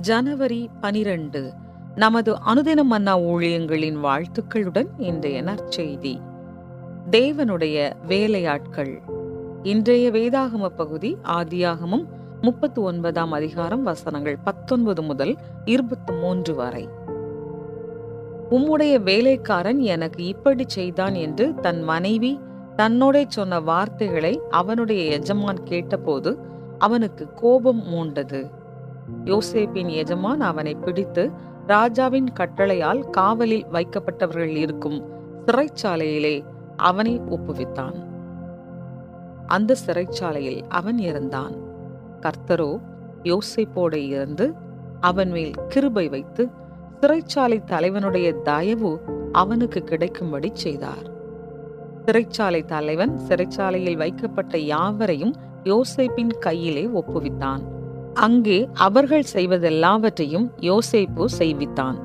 ஜனவரி பனிரெண்டு நமது அனுதினம் மன்னா ஊழியங்களின் வாழ்த்துக்களுடன் இன்றைய நற்செய்தி. தேவனுடைய வேலையாட்கள். இன்றைய வேதாகம பகுதி ஆதியாகமும் முப்பத்தி ஒன்பதாம் அதிகாரம் வசனங்கள் பத்தொன்பது முதல் இருபத்தி மூன்று வரை. உம்முடைய வேலைக்காரன் எனக்கு இப்படி செய்தான் என்று தன் மனைவி தன்னோட சொன்ன வார்த்தைகளை அவனுடைய எஜமான் கேட்டபோது அவனுக்கு கோபம் மூண்டது. யோசேப்பின் எஜமான் அவனை பிடித்து ராஜாவின் கட்டளையால் காவலில் வைக்கப்பட்டவர்கள் இருக்கும் சிறைச்சாலையிலே அவனை ஒப்புவித்தான். அந்த சிறைச்சாலையில் அவன் இருந்தான். கர்த்தரோ யோசேப்போடு இருந்து அவன் மேல் கிருபை வைத்து சிறைச்சாலை தலைவனுடைய தயவு அவனுக்கு கிடைக்கும்படி செய்தார். சிறைச்சாலை தலைவன் சிறைச்சாலையில் வைக்கப்பட்ட யாவரையும் யோசேப்பின் கையிலே ஒப்புவித்தான். அங்கே அவர்கள் செய்வதெல்லாவற்றையும் யோசேப்பு செய்வித்தான்.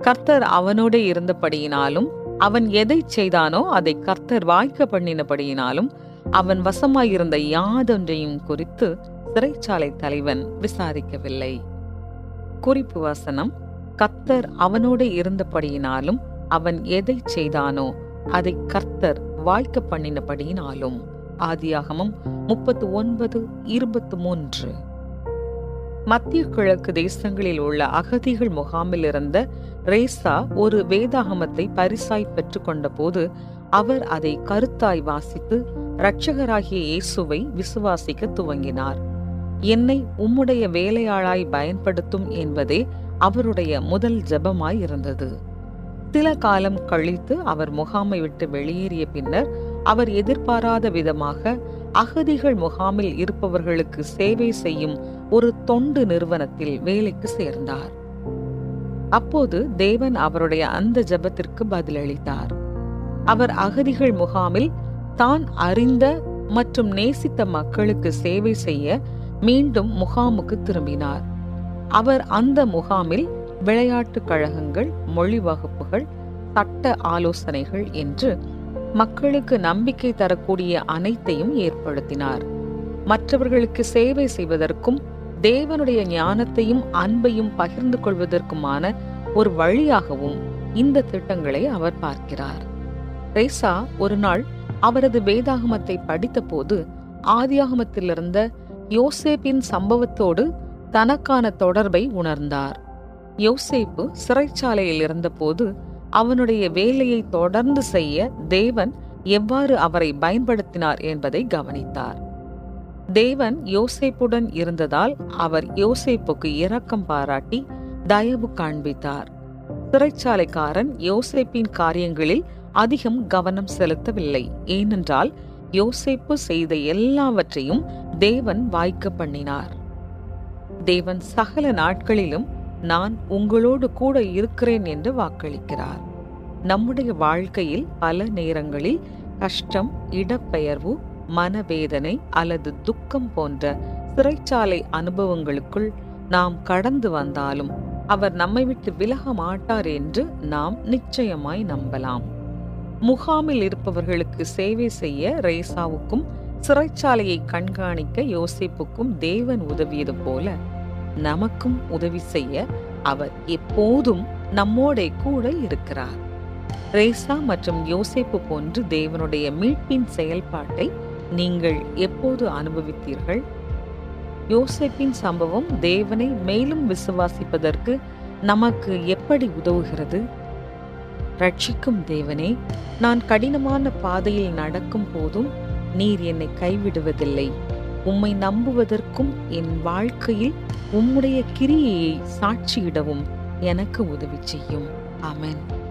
கர்த்தர் அவனோடு இருந்தபடியினாலும் அவன் எதை செய்தானோ அதை கர்த்தர் வாய்க்க பண்ணினபடியினாலும் அவன் வசமாயிருந்த யாதொன்றையும் குறித்து சிறைச்சாலை தலைவன் விசாரிக்கவில்லை. குறிப்பு வசனம் கர்த்தர் அவனோடு இருந்தபடியினாலும் அவன் எதை செய்தானோ அதை கர்த்தர் வாய்க்க பண்ணினபடியினாலும். ஆதியாகமம் முப்பத்து ஒன்பது இருபத்து மூன்று. மத்திய கிழக்கு தேசங்களில் உள்ள அகதிகள் முகாமில் இருந்த ரேசா ஒரு வேதாகமத்தை பரிசாய் பெற்றுக்கொண்ட போது அவர் அதை கருத்தாய் வாசித்து இரட்சகராகிய இயேசுவை விசுவாசிக்க துவங்கினார். என்னை உம்முடைய வேலையாளாய் பயன்படுத்தும் என்பதே அவருடைய முதல் ஜெபமாய் இருந்தது. சில காலம் கழித்து அவர் முகாமை விட்டு வெளியேறிய பின்னர் அவர் எதிர்பாராத விதமாக அகதிகள் முகாமில் இருப்பவர்களுக்கு சேவை செய்யும் ஒரு தொண்டு நிறுவனத்தில் வேலைக்கு சேர்ந்தார். அப்போது தேவன் அவருடைய அந்த ஜெபத்திற்கு பதிலளித்தார். அவர் அகதிகள் முகாமில் தான் அறிந்த மற்றும் நேசித்த மக்களுக்கு சேவை செய்ய மீண்டும் முகாமுக்கு திரும்பினார். அவர் அந்த முகாமில் விளையாட்டு கழகங்கள் மொழி வகுப்புகள் சட்ட ஆலோசனைகள் என்று மக்களுக்கு நம்பிக்கை தரக்கூடிய அனைத்தையும் ஏற்படுத்தினார். மற்றவர்களுக்கு சேவை செய்வதற்கும் தேவனுடைய ஞானத்தையும் அன்பையும் பகிர்ந்து கொள்வதற்குமான ஒரு வழியாகவும் இந்த திட்டங்களை அவர் பார்க்கிறார். ரேசா ஒரு நாள் அவரது வேதாகமத்தை படித்தபோது ஆதியாகமத்திலிருந்த யோசேப்பின் சம்பவத்தோடு தனக்கான தொடர்பை உணர்ந்தார். யோசேப்பு சிறைச்சாலையில் இருந்தபோது அவனுடைய வேலையை தொடர்ந்து செய்ய தேவன் எவ்வாறு அவரை பயன்படுத்தினார் என்பதை கவனித்தார். தேவன் யோசேப்புடன் இருந்ததால் அவர் யோசேப்புக்கு இரக்கம் பாராட்டி தயவு காண்பித்தார். சிறைச்சாலைக்காரன் யோசேப்பின் காரியங்களில் அதிகம் கவனம் செலுத்தவில்லை. ஏனென்றால் யோசேப்பு செய்த எல்லாவற்றையும் தேவன் வாய்க்க பண்ணினார். தேவன் சகல நாட்களிலும் நான் உங்களோடு கூட இருக்கிறேன் என்று வாக்களிக்கிறார். நம்முடைய வாழ்க்கையில் பல நேரங்களில் கஷ்டம் இடப்பெயர்வு மனவேதனை அல்லது துக்கம் போன்ற சிறைச்சாலை அனுபவங்களுக்குள் நாம் கடந்து வந்தாலும் அவர் நம்மை விட்டு விலக மாட்டார் என்று நாம் நிச்சயமாய் நம்பலாம். முகாமில் இருப்பவர்களுக்கு சேவை செய்ய ரேசாவுக்கும் சிறைச்சாலையை கண்காணிக்க யோசிப்புக்கும் தேவன் உதவியது போல நமக்கும் உதவி செய்ய அவர் எப்போதும் நம்மோட கூட இருக்கிறார். ரேசா மற்றும் யோசேப்பு போன்று தேவனுடைய மீட்பின் செயல்பாட்டை நீங்கள் எப்போது அனுபவித்தீர்கள்? யோசேப்பின் சம்பவம் தேவனை மேலும் விசுவாசிப்பதற்கு நமக்கு எப்படி உதவுகிறது? ரட்சிக்கும் தேவனே நான் கடினமான பாதையில் நடக்கும் போதும் நீர் என்னை கைவிடுவதில்லை. உம்மை நம்புவதற்கும் என் வாழ்க்கையில் உம்முடைய கிரியையை சாட்சியிடவும் எனக்கு உதவி செய்யும். அமேன்